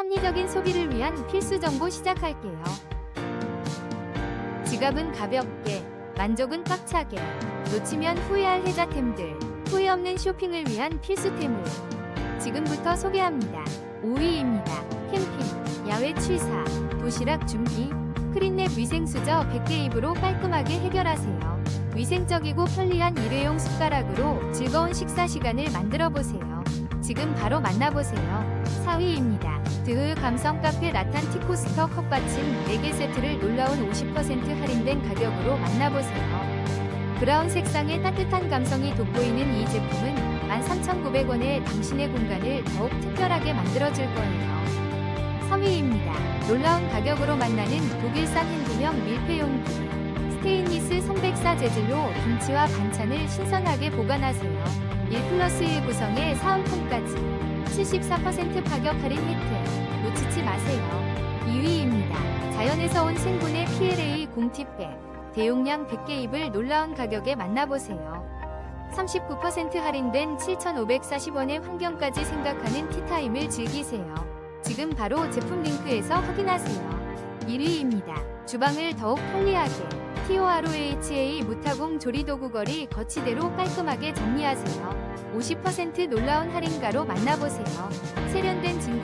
합리적인 소비를 위한 필수 정보 시작할게요. 지갑은 가볍게, 만족은 꽉차게, 놓치면 후회할 혜자템들, 후회 없는 쇼핑을 위한 필수템을 지금부터 소개합니다. 5위입니다. 캠핑, 야외 취사, 도시락 준비, 크린랩 위생수저 100개 입으로 깔끔하게 해결하세요. 위생적이고 편리한 일회용 숟가락으로 즐거운 식사 시간을 만들어 보세요. 지금 바로 만나보세요. 4위입니다. 드흐 감성 카페 라탄 티코스터 컵받침 4개 세트를 놀라운 50% 할인된 가격으로 만나보세요. 브라운 색상의 따뜻한 감성이 돋보이는 이 제품은 13,900원에 당신의 공간을 더욱 특별하게 만들어줄 거예요. 3위입니다. 놀라운 가격으로 만나는 독일산 핸드명 밀폐용기. 스테인리스 손백사 재질로 김치와 반찬을 신선하게 보관하세요. 1 플러스 1 구성의 사은품까지 74% 가격 할인 혜택 놓치지 마세요. 2위입니다. 자연에서 온 생분해 PLA 공티백 대용량 100개 입을 놀라운 가격에 만나보세요. 39% 할인된 7,540원의 환경까지 생각하는 티타임을 즐기세요. 지금 바로 제품 링크에서 확인하세요. 1위입니다. 주방을 더욱 편리하게 TOROHA 무타공 조리도구 거리 거치대로 깔끔하게 정리하세요. 50% 놀라운 할인가로 만나보세요. 세련된 넘